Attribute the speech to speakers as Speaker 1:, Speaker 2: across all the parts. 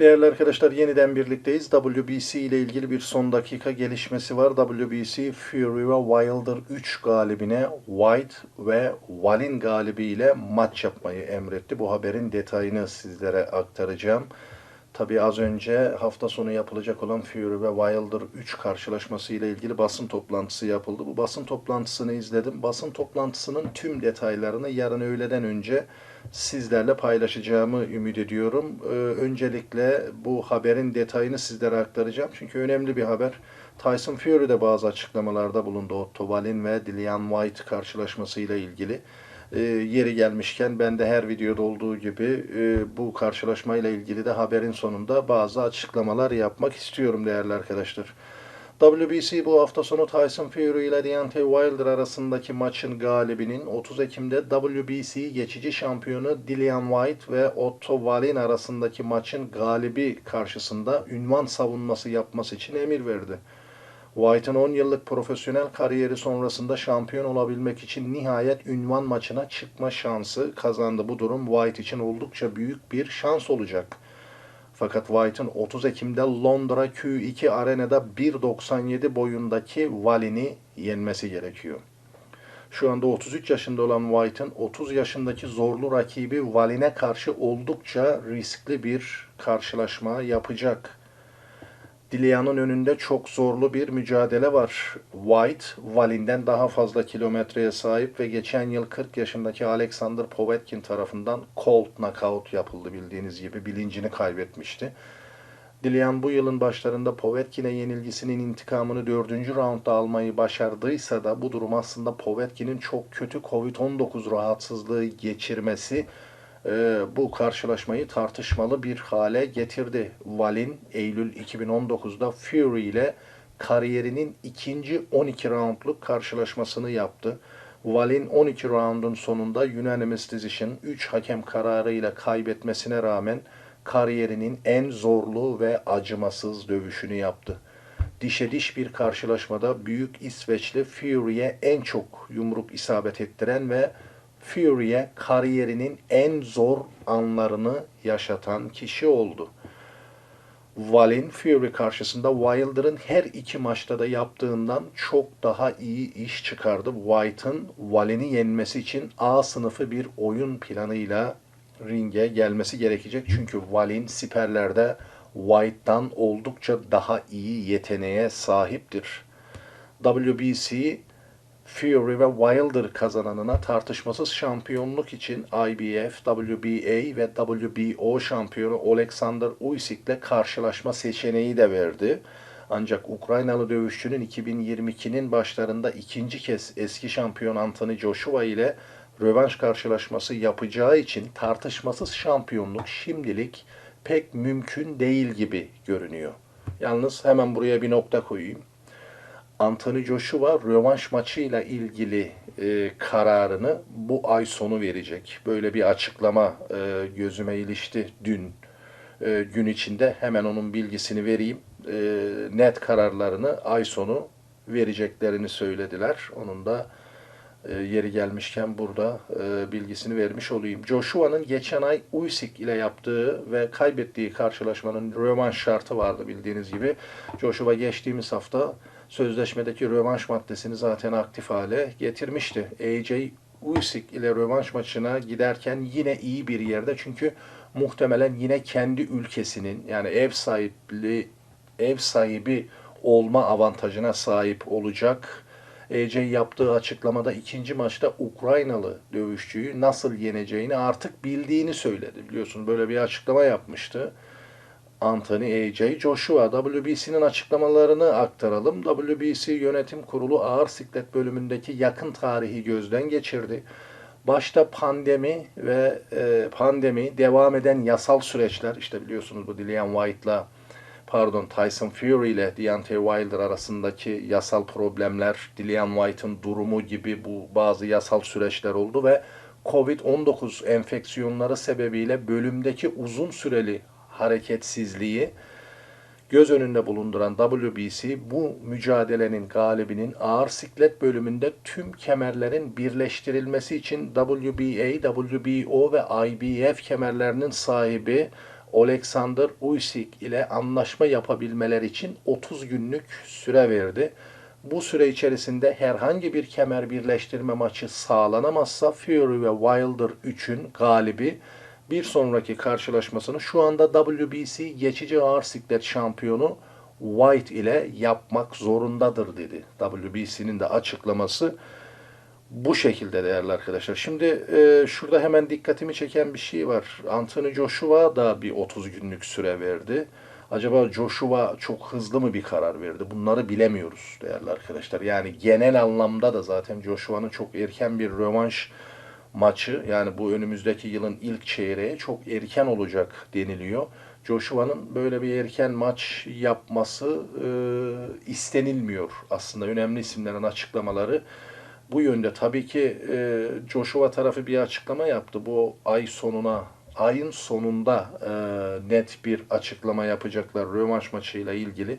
Speaker 1: Değerli arkadaşlar yeniden birlikteyiz. WBC ile ilgili bir son dakika gelişmesi var. WBC Fury ve Wilder 3 galibine White ve Wallin galibiyle maç yapmayı emretti. Bu haberin detayını sizlere aktaracağım. Tabi az önce hafta sonu yapılacak olan Fury ve Wilder 3 karşılaşması ile ilgili basın toplantısı yapıldı. Bu basın toplantısını izledim. Basın toplantısının tüm detaylarını yarın öğleden önce sizlerle paylaşacağımı ümit ediyorum. Ee, öncelikle bu haberin detayını sizlere aktaracağım. Çünkü önemli bir haber. Tyson Fury de bazı açıklamalarda bulundu. Otto Wallin ve Dillian White karşılaşması ile ilgili. Ee, yeri gelmişken ben de her videoda olduğu gibi e, bu karşılaşmayla ilgili de haberin sonunda bazı açıklamalar yapmak istiyorum değerli arkadaşlar. WBC bu hafta sonu Tyson Fury ile Deontay Wilder arasındaki maçın galibinin 30 Ekim'de WBC geçici şampiyonu Dillian White ve Otto Wallin arasındaki maçın galibi karşısında ünvan savunması yapması için emir verdi. White'ın 10 yıllık profesyonel kariyeri sonrasında şampiyon olabilmek için nihayet ünvan maçına çıkma şansı kazandı. Bu durum White için oldukça büyük bir şans olacak. Fakat White'ın 30 Ekim'de Londra Q2 Arena'da 1.97 boyundaki Wallin'i yenmesi gerekiyor. Şu anda 33 yaşında olan White'ın 30 yaşındaki zorlu rakibi Wallin'e karşı oldukça riskli bir karşılaşma yapacak. Dillian'ın önünde çok zorlu bir mücadele var. White, Wallin'den daha fazla kilometreye sahip ve geçen yıl 40 yaşındaki Alexander Povetkin tarafından cold knockout yapıldı bildiğiniz gibi. Bilincini kaybetmişti. Dillian bu yılın başlarında Povetkin'e yenilgisinin intikamını 4. roundda almayı başardıysa da bu durum aslında Povetkin'in çok kötü Covid-19 rahatsızlığı geçirmesi e, bu karşılaşmayı tartışmalı bir hale getirdi. Wallin Eylül 2019'da Fury ile kariyerinin ikinci 12 roundluk karşılaşmasını yaptı. Wallin 12 roundun sonunda unanimous decision 3 hakem kararıyla kaybetmesine rağmen kariyerinin en zorlu ve acımasız dövüşünü yaptı. Dişe diş bir karşılaşmada Büyük İsveçli Fury'e en çok yumruk isabet ettiren ve Fury'e kariyerinin en zor anlarını yaşatan kişi oldu. Wallin Fury karşısında Wilder'ın her iki maçta da yaptığından çok daha iyi iş çıkardı. White'ın Wallin'i yenmesi için A sınıfı bir oyun planıyla ringe gelmesi gerekecek. Çünkü Wallin siperlerde White'dan oldukça daha iyi yeteneğe sahiptir. WBC Fury ve Wilder kazananına tartışmasız şampiyonluk için IBF, WBA ve WBO şampiyonu Alexander Usyk'le karşılaşma seçeneği de verdi. Ancak Ukraynalı dövüşçünün 2022'nin başlarında ikinci kez eski şampiyon Anthony Joshua ile rövanş karşılaşması yapacağı için tartışmasız şampiyonluk şimdilik pek mümkün değil gibi görünüyor. Yalnız hemen buraya bir nokta koyayım. Anthony Joshua rövanş maçıyla ilgili e, kararını bu ay sonu verecek. Böyle bir açıklama e, gözüme ilişti dün e, gün içinde. Hemen onun bilgisini vereyim. E, net kararlarını ay sonu vereceklerini söylediler. Onun da e, yeri gelmişken burada e, bilgisini vermiş olayım. Joshua'nın geçen ay Usyk ile yaptığı ve kaybettiği karşılaşmanın rövanş şartı vardı bildiğiniz gibi. Joshua geçtiğimiz hafta sözleşmedeki rövanş maddesini zaten aktif hale getirmişti. AJ Usyk ile rövanş maçına giderken yine iyi bir yerde çünkü muhtemelen yine kendi ülkesinin yani ev sahipliği ev sahibi olma avantajına sahip olacak. AJ yaptığı açıklamada ikinci maçta Ukraynalı dövüşçüyü nasıl yeneceğini artık bildiğini söyledi. Biliyorsunuz böyle bir açıklama yapmıştı. Anthony AJ Joshua WBC'nin açıklamalarını aktaralım. WBC Yönetim Kurulu ağır siklet bölümündeki yakın tarihi gözden geçirdi. Başta pandemi ve e, pandemi devam eden yasal süreçler işte biliyorsunuz bu Dillian White'la pardon Tyson Fury ile Deontay Wilder arasındaki yasal problemler, Dillian White'ın durumu gibi bu bazı yasal süreçler oldu ve Covid-19 enfeksiyonları sebebiyle bölümdeki uzun süreli hareketsizliği göz önünde bulunduran WBC bu mücadelenin galibinin ağır siklet bölümünde tüm kemerlerin birleştirilmesi için WBA, WBO ve IBF kemerlerinin sahibi Alexander Usyk ile anlaşma yapabilmeleri için 30 günlük süre verdi. Bu süre içerisinde herhangi bir kemer birleştirme maçı sağlanamazsa Fury ve Wilder 3'ün galibi bir sonraki karşılaşmasını şu anda WBC geçici ağır siklet şampiyonu White ile yapmak zorundadır dedi. WBC'nin de açıklaması bu şekilde değerli arkadaşlar. Şimdi e, şurada hemen dikkatimi çeken bir şey var. Anthony Joshua da bir 30 günlük süre verdi. Acaba Joshua çok hızlı mı bir karar verdi? Bunları bilemiyoruz değerli arkadaşlar. Yani genel anlamda da zaten Joshua'nın çok erken bir rövanş maçı yani bu önümüzdeki yılın ilk çeyreği çok erken olacak deniliyor. Joshua'nın böyle bir erken maç yapması e, istenilmiyor aslında. Önemli isimlerin açıklamaları bu yönde. Tabii ki e, Joshua tarafı bir açıklama yaptı. Bu ay sonuna, ayın sonunda e, net bir açıklama yapacaklar rövanş maçıyla ilgili.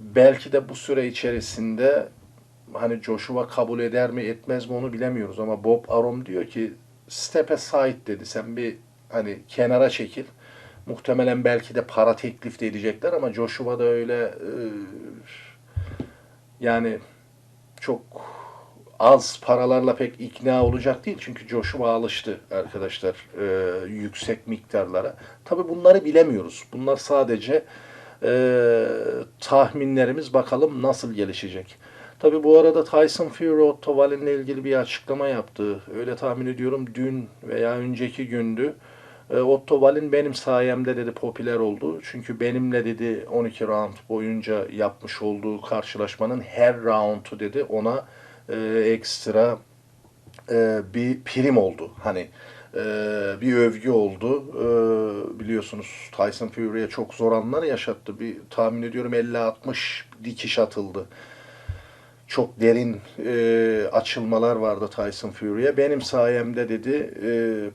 Speaker 1: Belki de bu süre içerisinde hani Joshua kabul eder mi etmez mi onu bilemiyoruz ama Bob Arum diyor ki step aside dedi. Sen bir hani kenara çekil. Muhtemelen belki de para teklif de edecekler ama Joshua da öyle e, yani çok az paralarla pek ikna olacak değil. Çünkü Joshua alıştı arkadaşlar e, yüksek miktarlara. Tabi bunları bilemiyoruz. Bunlar sadece e, tahminlerimiz bakalım nasıl gelişecek. Tabi bu arada Tyson Fury Otto Wallin'le ilgili bir açıklama yaptı. Öyle tahmin ediyorum dün veya önceki gündü. E, Otto Wallin benim sayemde dedi popüler oldu. Çünkü benimle dedi 12 round boyunca yapmış olduğu karşılaşmanın her roundu dedi ona e, ekstra e, bir prim oldu. Hani e, bir övgü oldu. E, biliyorsunuz Tyson Fury'ye çok zor anlar yaşattı. Bir tahmin ediyorum 50-60 dikiş atıldı çok derin e, açılmalar vardı Tyson Fury'e. Benim sayemde dedi e,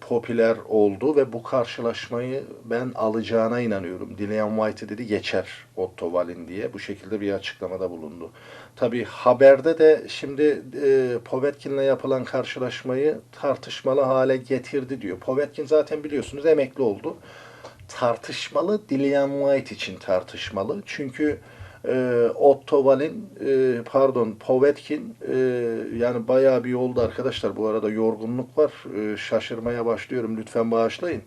Speaker 1: popüler oldu ve bu karşılaşmayı ben alacağına inanıyorum. Dillian White'ı dedi geçer Otto Wallin diye bu şekilde bir açıklamada bulundu. Tabi haberde de şimdi e, Povetkin'le yapılan karşılaşmayı tartışmalı hale getirdi diyor. Povetkin zaten biliyorsunuz emekli oldu. Tartışmalı Dillian White için tartışmalı. Çünkü e, Otto Wallin, e, pardon Povetkin e, yani bayağı bir yolda arkadaşlar. Bu arada yorgunluk var. E, şaşırmaya başlıyorum. Lütfen bağışlayın.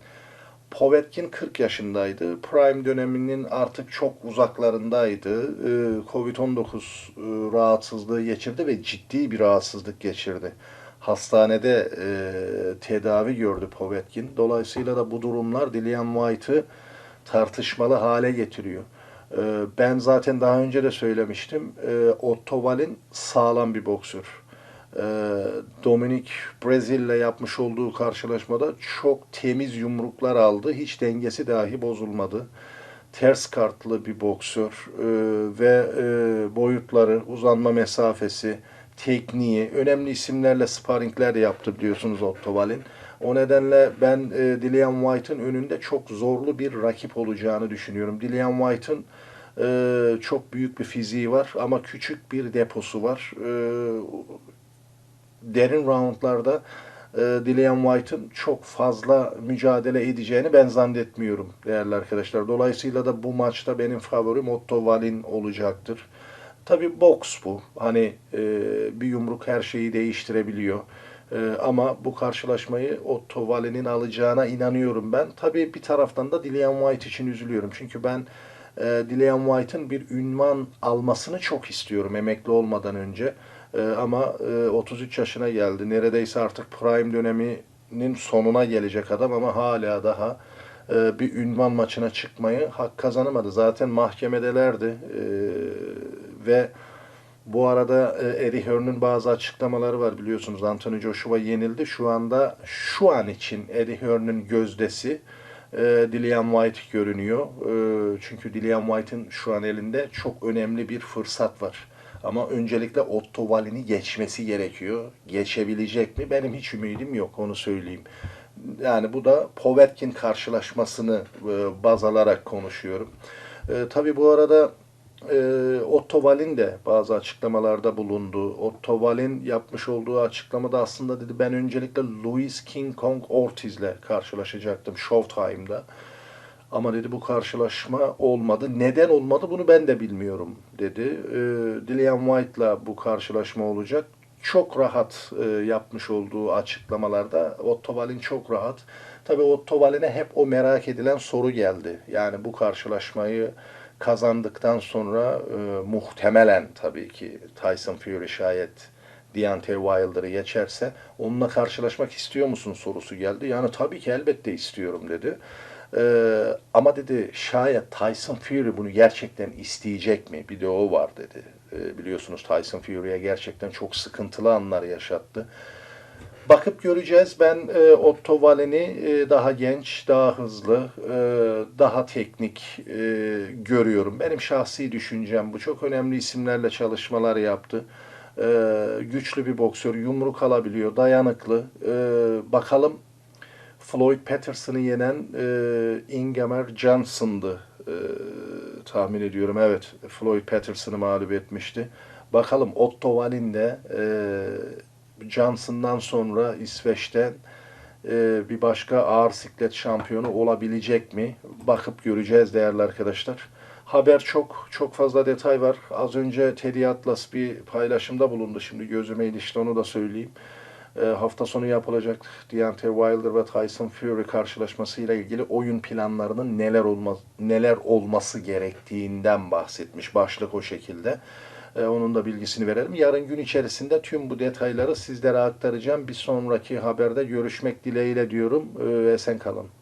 Speaker 1: Povetkin 40 yaşındaydı. Prime döneminin artık çok uzaklarındaydı. E, Covid-19 e, rahatsızlığı geçirdi ve ciddi bir rahatsızlık geçirdi. Hastanede e, tedavi gördü Povetkin. Dolayısıyla da bu durumlar Dillian White'ı tartışmalı hale getiriyor. Ee, ben zaten daha önce de söylemiştim. Ee, Otto Wallin sağlam bir boksör. Ee, Dominic Brezil ile yapmış olduğu karşılaşmada çok temiz yumruklar aldı. Hiç dengesi dahi bozulmadı. Ters kartlı bir boksör ve e, boyutları, uzanma mesafesi, tekniği, önemli isimlerle sparringler yaptı biliyorsunuz Otto Wallin. O nedenle ben e, Dillian White'ın önünde çok zorlu bir rakip olacağını düşünüyorum. Dillian White'ın e, çok büyük bir fiziği var ama küçük bir deposu var. E, derin roundlarda e, Dillian White'ın çok fazla mücadele edeceğini ben zannetmiyorum değerli arkadaşlar. Dolayısıyla da bu maçta benim favorim Otto Wallin olacaktır. Tabi boks bu. Hani e, bir yumruk her şeyi değiştirebiliyor. Ee, ama bu karşılaşmayı Otto Wallin'in alacağına inanıyorum ben. Tabii bir taraftan da Dillian White için üzülüyorum. Çünkü ben e, Dillian White'ın bir ünvan almasını çok istiyorum emekli olmadan önce. E, ama e, 33 yaşına geldi. Neredeyse artık prime döneminin sonuna gelecek adam ama hala daha e, bir ünvan maçına çıkmayı hak kazanamadı. Zaten mahkemedelerdi e, ve bu arada e, Eddie Hearn'ın bazı açıklamaları var biliyorsunuz. Anthony Joshua yenildi. Şu anda şu an için Eddie Hearn'ın gözdesi e, Dillian White görünüyor. E, çünkü Dillian White'ın şu an elinde çok önemli bir fırsat var. Ama öncelikle Otto Wallin'i geçmesi gerekiyor. Geçebilecek mi? Benim hiç ümidim yok onu söyleyeyim. Yani bu da Povetkin karşılaşmasını e, baz alarak konuşuyorum. E, tabii bu arada e, Otto Wallin de bazı açıklamalarda bulundu. Otto Wallin yapmış olduğu açıklamada aslında dedi ben öncelikle Louis King Kong Ortiz'le karşılaşacaktım Showtime'da. Ama dedi bu karşılaşma olmadı. Neden olmadı bunu ben de bilmiyorum dedi. Ee, Dillian White'la bu karşılaşma olacak. Çok rahat e, yapmış olduğu açıklamalarda Otto Wallin çok rahat. Tabii Otto Wallin'e hep o merak edilen soru geldi. Yani bu karşılaşmayı kazandıktan sonra e, muhtemelen tabii ki Tyson Fury şayet Deontay Wilder'ı geçerse onunla karşılaşmak istiyor musun sorusu geldi. Yani tabii ki elbette istiyorum dedi. Ee, ama dedi şayet Tyson Fury bunu gerçekten isteyecek mi? Bir de o var dedi. Ee, biliyorsunuz Tyson Fury'ye gerçekten çok sıkıntılı anlar yaşattı. Bakıp göreceğiz. Ben e, Otto Wallen'i e, daha genç, daha hızlı, e, daha teknik e, görüyorum. Benim şahsi düşüncem bu. Çok önemli isimlerle çalışmalar yaptı. E, güçlü bir boksör, yumruk alabiliyor, dayanıklı. E, bakalım Floyd Patterson'ı yenen e, Ingemar Johnson'dı e, tahmin ediyorum. Evet, Floyd Patterson'ı mağlup etmişti. Bakalım Otto Wallin de e, Johnson'dan sonra İsveç'ten e, bir başka ağır siklet şampiyonu olabilecek mi? Bakıp göreceğiz değerli arkadaşlar. Haber çok, çok fazla detay var. Az önce Teddy Atlas bir paylaşımda bulundu. Şimdi gözüme ilişti onu da söyleyeyim. E, hafta sonu yapılacak Deontay Wilder ve Tyson Fury karşılaşmasıyla ilgili oyun planlarının neler olma, neler olması gerektiğinden bahsetmiş. Başlık o şekilde. E, onun da bilgisini verelim. Yarın gün içerisinde tüm bu detayları sizlere aktaracağım. Bir sonraki haberde görüşmek dileğiyle diyorum. E, esen kalın.